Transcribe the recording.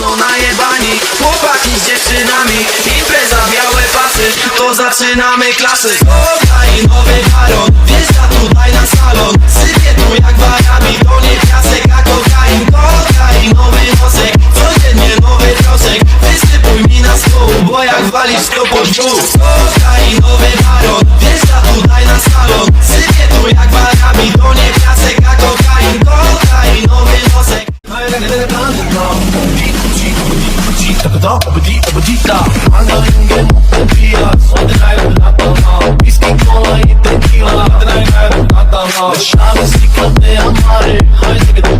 No najebani, chłopaki z dziewczynami Impreza, białe pasy, to zaczynamy klasy. Kokainowy baron, wjeżdża tutaj na salon. Sypie tu jak wajami, to nie piasek, a kokain. Kokainowy nosek, codziennie nowy trosek Wysypuj mi na stół, bo jak walisz to pod dwóch Kokainowy baron, da obidi obidi da. Mandalinge, pila, sonde kaybı atama Viski kola, tequila, adrenalin kaybı atama. Dışarı siklet de amari, haydi gidelim